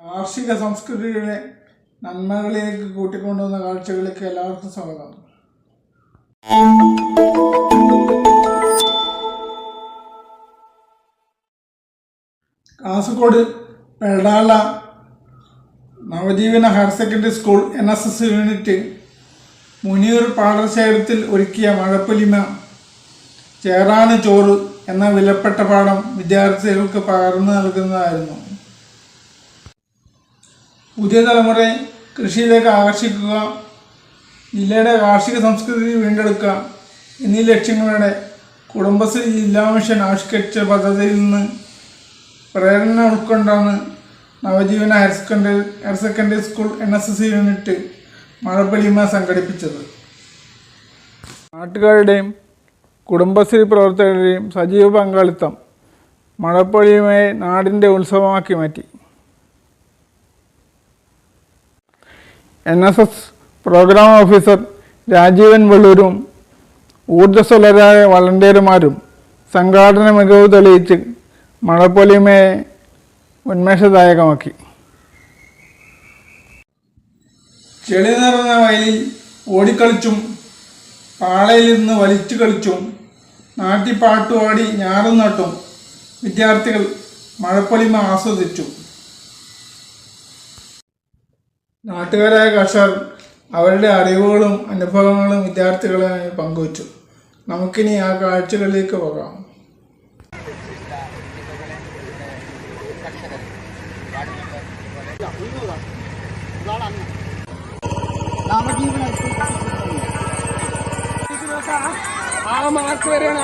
കാർഷിക സംസ്കൃതിയുടെ നന്മകളിലേക്ക് കൂട്ടിക്കൊണ്ടുവന്ന കാഴ്ചകളിലേക്ക് എല്ലാവർക്കും സ്വാഗതം. Kasaragod Perdala Navajeevana higher secondary school N S S unit Munir പാടശേഖരത്തിൽ ഒരുക്കിയ മഴപ്പൊലിമ ചേറാന് ചോറ് എന്ന വിലപ്പെട്ട പാഠം വിദ്യാർത്ഥികൾക്ക് പകർന്നു നൽകുന്നതായിരുന്നു. പുതിയ തലമുറയെ കൃഷിയിലേക്ക് ആകർഷിക്കുക ജില്ലയുടെ കാർഷിക സംസ്കൃതി വീണ്ടെടുക്കുക എന്നീ ലക്ഷ്യങ്ങളുടെ കുടുംബശ്രീ ജില്ലാ മിഷൻ ആവിഷ്കരിച്ച പദ്ധതിയിൽ നിന്ന് പ്രേരണ ഉൾക്കൊണ്ടാണ് Navajeevana higher secondary higher secondary school N S S unit മഴപ്പൊലിമ സംഘടിപ്പിച്ചത്. നാട്ടുകാരുടെയും കുടുംബശ്രീ പ്രവർത്തകരുടെയും സജീവ പങ്കാളിത്തം മഴപ്പൊലിമയെ നാടിന്റെ ഉത്സവമാക്കി മാറ്റി. N S S program officer Rajeevan വെള്ളൂരും ഊർജസ്വലരായ വളണ്ടിയർമാരും സംഘാടന മികവ് തെളിയിച്ച് മഴപ്പൊലിമയെ ഉന്മേഷദായകമാക്കി. ചെളി നിറഞ്ഞ വയലിൽ ഓടിക്കളിച്ചും പാളയിൽ നിന്ന് വലിച്ചു കളിച്ചും നാട്ടി പാട്ടുപാടി ഞാറും നട്ടും വിദ്യാർത്ഥികൾ മഴപ്പൊലിമ ആസ്വദിച്ചു. നാട്ടുകാരായ കർഷകർ അവരുടെ അറിവുകളും അനുഭവങ്ങളും വിദ്യാർത്ഥികളുമായി പങ്കുവച്ചു. നമുക്കിനി ആ കാഴ്ചകളിലേക്ക് പോകാം. ആ മാർക്ക് വരെയാണ്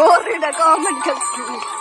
boring na comment kasi.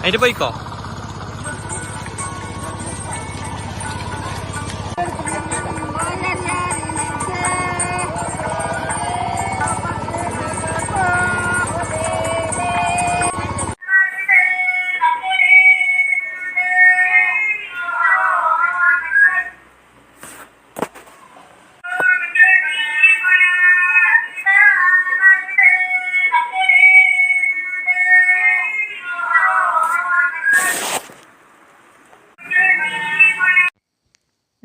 അതിന്റെ പോയിക്കോ?